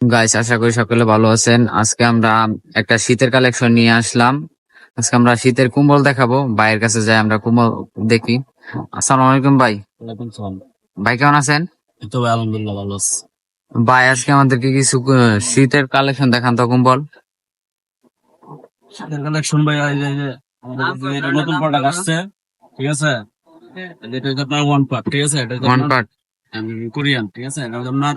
Guys আশা করি সকলে ভালো আছেন। আজকে আমরা একটা শীতের কালেকশন নিয়ে আসলাম। আজকে আমরা শীতের কুম্বল দেখাবো। ভাইয়ের কাছে যাই আমরা কুম্বল দেখি। আসসালামু আলাইকুম ভাই। ভাই কেমন আছেন? তো ভাই আলহামদুলিল্লাহ ভালো আছে। ভাই আজকে আমাদেরকে কিছু আহ, শীতের কালেকশন দেখান তো কুম্বল। শীতের কালেকশন ভাই নতুন প্রোডাক্ট আসছে ঠিক আছে? এটা হচ্ছে আপনার ওয়ান পার্ট ঠিক আছে? এটা ওয়ান পার্ট কোরিয়ান ঠিক আছে? এটা আপনার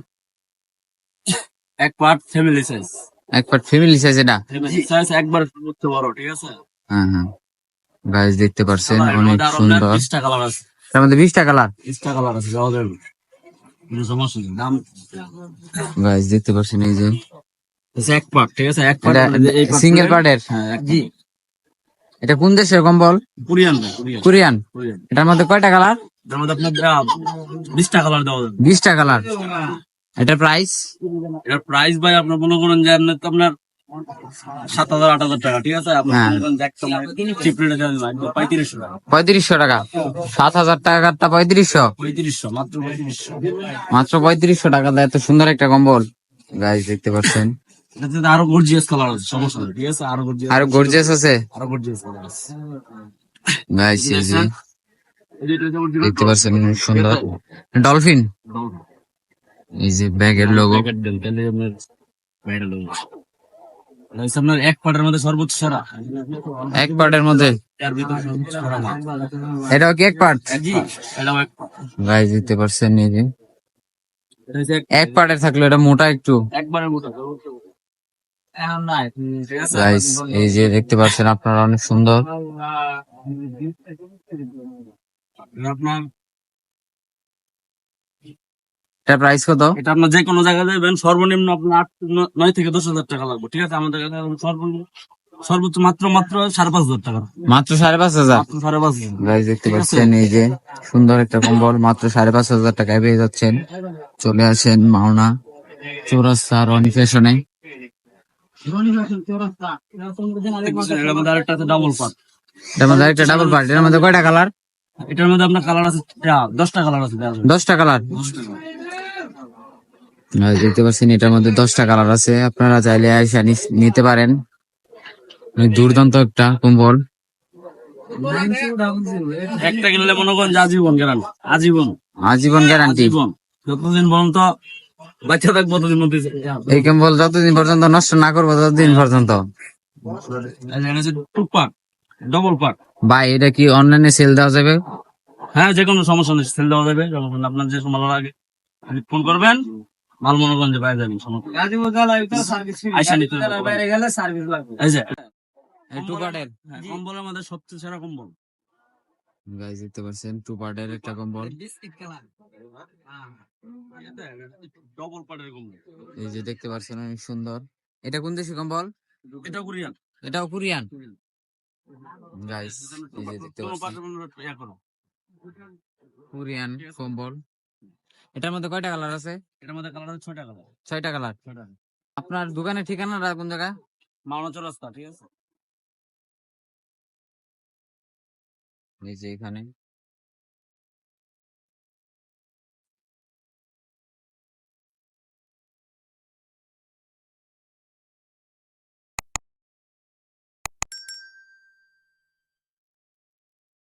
এক পার্ট ফ্যামিলি সাইজ এক পার্ট ফ্যামিলি সাইজ এটা ফ্যামিলি সাইজ একবার সবচেয়ে বড় ঠিক আছে? হ্যাঁ হ্যাঁ। গাইস দেখতে পারছেন অনেক সুন্দর। কালার আছে। তার মধ্যে বিশটা কালার বিশটা কালার আছে যাওয়া যাবে কোনো সমস্যা নেই দাম গাইস দেখতে পারছেন এই যে। হচ্ছে এক পার্ট ঠিক আছে? এক পার্ট সিঙ্গেল পার্টের হ্যাঁ জি। এটা কোন দেশের কম্বল? Korean Korean. এটার মধ্যে কয়টা কালার মধ্যে আপনার বিশটা কালার দেওয়া যাবে। বিশটা কালার এটার প্রাইস এটার প্রাইস ভাই আপনার মনে করেন যে আপনার তো আপনার সাত হাজার আট হাজার টাকা ঠিক আছে? হ্যাঁ। মনে পঁয়ত্রিশশো টাকা। সাত হাজার টাকারটা পঁয়ত্রিশশো? পঁয়ত্রিশশো মাত্র পঁয়ত্রিশশো। মাত্র পঁয়ত্রিশশো টাকা দেয় এত সুন্দর একটা কম্বল। গাইস দেখতে পাচ্ছেন? আরও গর্জিয়াস কালার আছে সমস্যা ঠিক আছে? আরও গর্জিয়াস আর গর্জিয়াস আছে? আরও গর্জিয়াস কালার আছে। এটা original দেখতে পাচ্ছেন সুন্দর। ডলফিন এই যে ব্যাগের লোগো আপনার এক পাটের মধ্যে সর্বোচ্চ সেরা। এক পার্টের মধ্যে। এটাও কি এক পার্ট জি এটাও এক part। গাইস দেখতে পাচ্ছেন এই যে। এটা হচ্ছে এক- পার্টের থাকল এটা মোটা একটু। একবারের গাইস এই যে দেখতে পাচ্ছেন আপনারা অনেক সুন্দর। আপনার এটা প্রাইস কত? এটা আপনার যে কোনো জায়গায় যাবেন সর্বনিম্ন আপনার আট নয় থেকে দশ হাজার টাকা লাগবে ঠিক আছে? আমাদের কাছে সর্বনিম্ন সর্বোচ্চ মাত্র মাত্র সাড়ে পাঁচ হাজার টাকা। মাত্র সাড়ে পাঁচ হাজার? সাড়ে পাঁচ হাজার। দেখতে পাচ্ছেন এই যে সুন্দর একটা কম্বল মাত্র সাড়ে পাঁচ হাজার টাকায় পেয়ে যাচ্ছেন। চলে আসেন মাওনা চৌরাস্তা রনি ফ্যাশনে। এটার মধ্যে ডাবল পার্ট এটার মধ্যে একটা ডাবল পার্ট এটার মধ্যে কয়টা কালার এটার মধ্যে আপনার কালার আছে দশটা কালার আছে দশটা কালার। দেখতে পাচ্ছেন এটার মধ্যে দশটা কালার আছে। আপনারা চাইলে আইসা নিতে পারেন। দুর্দান্ত একটা কম্বল। একটা কিনলে মনে করেন আজীবন গ্যারান্টি আজীবন। আজীবন গ্যারান্টি যতদিন পর্যন্ত বাচ্চা থাকব ততদিন এই কম্বল যতদিন পর্যন্ত নষ্ট না করব ততদিন পর্যন্ত। টু পার্ট ডবল পার্ট ভাই এটা কি অনলাইনে সেল দেওয়া যাবে? হ্যাঁ যে কোনো সমস্যা নেই সেল দেওয়া যাবে। যখন আপনার যে সময় লাগে ফোন করবেন। মাল মনে করেন যে বাইরে যাবেন সমস্যা নেই। আইসা নিতে হবে। এই যে। টু পার্টের হ্যাঁ, কম্বলের মধ্যে সবচেয়ে সেরা কম্বল। গাইজ দেখতে পাচ্ছেন টু পার্টের একটা কম্বল। ডবল পার্টের কম্বল। এই যে দেখতে পাচ্ছেন অনেক সুন্দর। এটা কোন দেশি কম্বল? এটা কোরিয়ান। এটাও কোরিয়ান? গাইস এই যে দেখতে পাচ্ছেন। কোরিয়ান কম্বল। এটার মধ্যে কয়টা কালার আছে? এটার মধ্যে কালার আছে ছয়টা কালার ছয়টা কালার আপনার দোকানের ঠিকানাটা কোন জায়গা মাওনা চৌরাস্তা ঠিক আছে? এই যে এখানে।